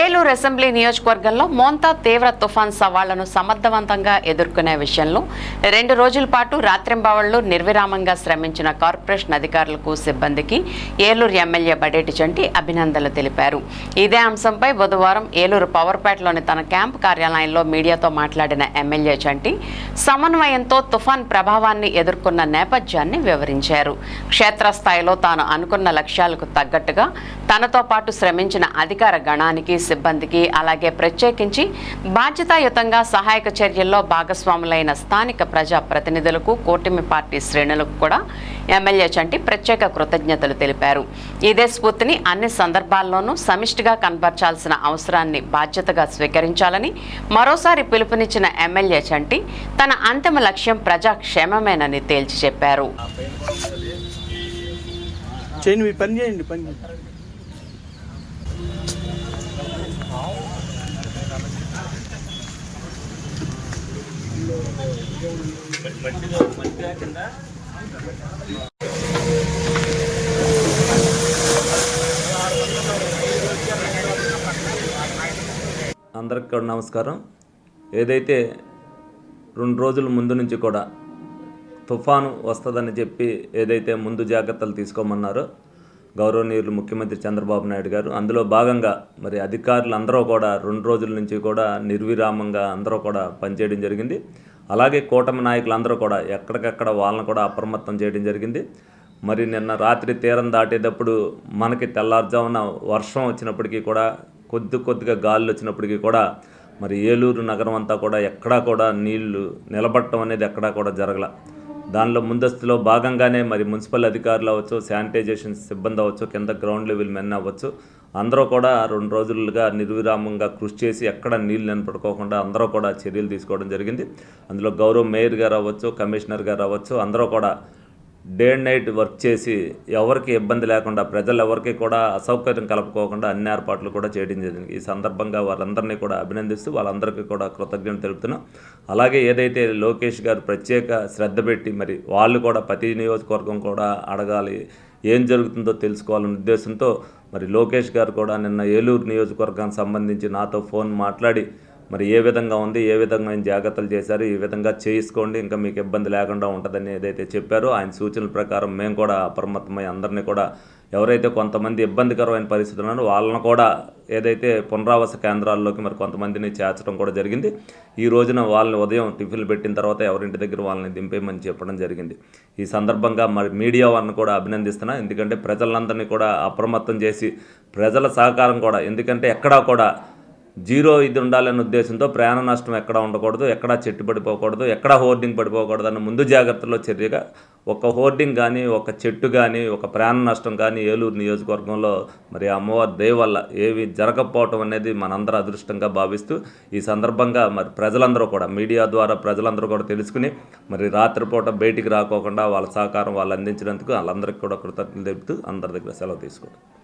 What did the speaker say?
Eluru assembly నియోజకవర్గంలో మోంతా తీవ్ర తుఫాన్ సవాళ్ళను సమర్థవంతంగా ఎదుర్కొనే విషయంలో రెండు రోజుల పాటు రాత్రింబావళ్ళు నిర్విరామంగా శ్రమించిన కార్పొరేషన్ అధికారులకు సిబ్బందికి ఏలూరు ఎమ్మెల్యే బడేటి చంటి అభినందనలు తెలిపారు. ఇదే అంశంపై బుధవారం ఏలూరు పవర్పేటలోని తన క్యాంపు కార్యాలయంలో మీడియాతో మాట్లాడిన ఎమ్మెల్యే చంటి సమన్వయంతో తుఫాన్ ప్రభావాన్ని ఎదుర్కొన్న నేపథ్యాన్ని వివరించారు. క్షేత్రస్థాయిలో తాను అనుకున్న లక్ష్యాలకు తగ్గట్టుగా తనతో పాటు శ్రమించిన అధికార గణానికి సిబ్బందికి అలాగే ప్రత్యేకించి బాధ్యతాయుతంగా సహాయక చర్యల్లో భాగస్వాములైన స్థానిక ప్రజా ప్రతినిధులకు కూటమి పార్టీ శ్రేణులకు కూడా ఎమ్మెల్యే చంటి ప్రత్యేక కృతజ్ఞతలు తెలిపారు. ఇదే స్ఫూర్తిని అన్ని సందర్భాల్లోనూ సమిష్టిగా కనబర్చాల్సిన అవసరాన్ని బాధ్యతగా స్వీకరించాలని మరోసారి పిలుపునిచ్చిన ఎమ్మెల్యే చంటి తన అంతిమ లక్ష్యం ప్రజాక్షేమమేనని తేల్చి చెప్పారు. చేయండి పని చేయండి పని చేయండి అందరికి కూడా నమస్కారం. ఏదైతే రెండు రోజుల ముందు నుంచి కూడా తుఫాను వస్తుందని చెప్పి ఏదైతే ముందు జాగ్రత్తలు తీసుకోమన్నారో గౌరవనీయులు ముఖ్యమంత్రి చంద్రబాబు నాయుడు గారు అందులో భాగంగా మరి అధికారులు అందరూ కూడా రెండు రోజుల నుంచి కూడా నిర్విరామంగా అందరూ కూడా పనిచేయడం జరిగింది. అలాగే కూటమి నాయకులందరూ కూడా ఎక్కడికక్కడ వాళ్ళని కూడా అప్రమత్తం చేయడం జరిగింది. మరి నిన్న రాత్రి తీరం దాటేటప్పుడు మనకి తెల్లారుజామున వర్షం వచ్చినప్పటికీ కూడా కొద్ది కొద్దిగా గాలులు వచ్చినప్పటికీ కూడా మరి ఏలూరు నగరం అంతా కూడా ఎక్కడా కూడా నీళ్ళు నిలబడటం అనేది ఎక్కడా కూడా జరగల. దానిలో ముందస్తులో భాగంగానే మరి మున్సిపల్ అధికారులు అవ్వచ్చు శానిటైజేషన్ సిబ్బంది అవ్వచ్చు కింద గ్రౌండ్ లెవెల్ మెన్ అవ్వచ్చు. అందరూ కూడా రెండు రోజులుగా నిర్విరామంగా కృషి చేసి ఎక్కడ నీళ్ళు నిలబడుకోకుండా అందరూ కూడా చర్యలు తీసుకోవడం జరిగింది. అందులో గౌరవ మేయర్ గారు అవ్వచ్చు కమిషనర్ గారు అవ్వచ్చు అందరూ కూడా డే అండ్ నైట్ వర్క్ చేసి ఎవరికి ఇబ్బంది లేకుండా ప్రజలు ఎవరికి కూడా అసౌకర్యం కలుపుకోకుండా అన్ని ఏర్పాట్లు కూడా చేయడం జరిగింది. ఈ సందర్భంగా వారందరినీ కూడా అభినందిస్తూ వాళ్ళందరికీ కూడా కృతజ్ఞత తెలుపుతున్నాం. అలాగే ఏదైతే లోకేష్ గారు ప్రత్యేక శ్రద్ధ పెట్టి మరి వాళ్ళు కూడా ప్రతి నియోజకవర్గం కూడా అడగాలి ఏం జరుగుతుందో తెలుసుకోవాలనే ఉద్దేశంతో మరి లోకేష్ గారు కూడా నిన్న ఏలూరు నియోజకవర్గానికి సంబంధించి నాతో ఫోన్ మాట్లాడి మరి ఏ విధంగా ఉంది ఏ విధంగా ఆయన జాగ్రత్తలు చేశారు ఈ విధంగా చేసుకోండి ఇంకా మీకు ఇబ్బంది లేకుండా ఉంటుందని ఏదైతే చెప్పారో ఆయన సూచనల ప్రకారం మేము కూడా అప్రమత్తమై అందరినీ కూడా ఎవరైతే కొంతమంది ఇబ్బందికరమైన పరిస్థితులు ఉన్నారో వాళ్ళని కూడా ఏదైతే పునరావాస కేంద్రాల్లోకి మరి కొంతమందిని చేర్చడం కూడా జరిగింది. ఈ రోజున వాళ్ళని ఉదయం టిఫిన్లు పెట్టిన తర్వాత ఎవరింటి దగ్గర వాళ్ళని దింపేయమని చెప్పడం జరిగింది. ఈ సందర్భంగా మరి మీడియా వాళ్ళని కూడా అభినందిస్తున్నా ఎందుకంటే ప్రజలందరినీ కూడా అప్రమత్తం చేసి ప్రజల సహకారం కూడా ఎందుకంటే ఎక్కడా కూడా జీరో ఇది ఉండాలనే ఉద్దేశంతో ప్రయాణ నష్టం ఎక్కడ ఉండకూడదు ఎక్కడా చెట్టు పడిపోకూడదు ఎక్కడ హోర్డింగ్ పడిపోకూడదు అన్న ముందు జాగ్రత్తలో చర్యగా ఒక హోర్డింగ్ కానీ ఒక చెట్టు కానీ ఒక ప్రాణ నష్టం కానీ ఏలూరు నియోజకవర్గంలో మరి అమ్మవారి దయ వల్ల ఏవి జరగకపోవటం అనేది మనందరూ అదృష్టంగా భావిస్తూ ఈ సందర్భంగా మరి ప్రజలందరూ కూడా మీడియా ద్వారా ప్రజలందరూ కూడా తెలుసుకుని మరి రాత్రిపూట బయటికి రాకోకుండా వాళ్ళ సహకారం వాళ్ళు అందించినందుకు వాళ్ళందరికీ కూడా కృతజ్ఞతలు తెలుపుతూ అందరి దగ్గర సెలవు తీసుకుంటారు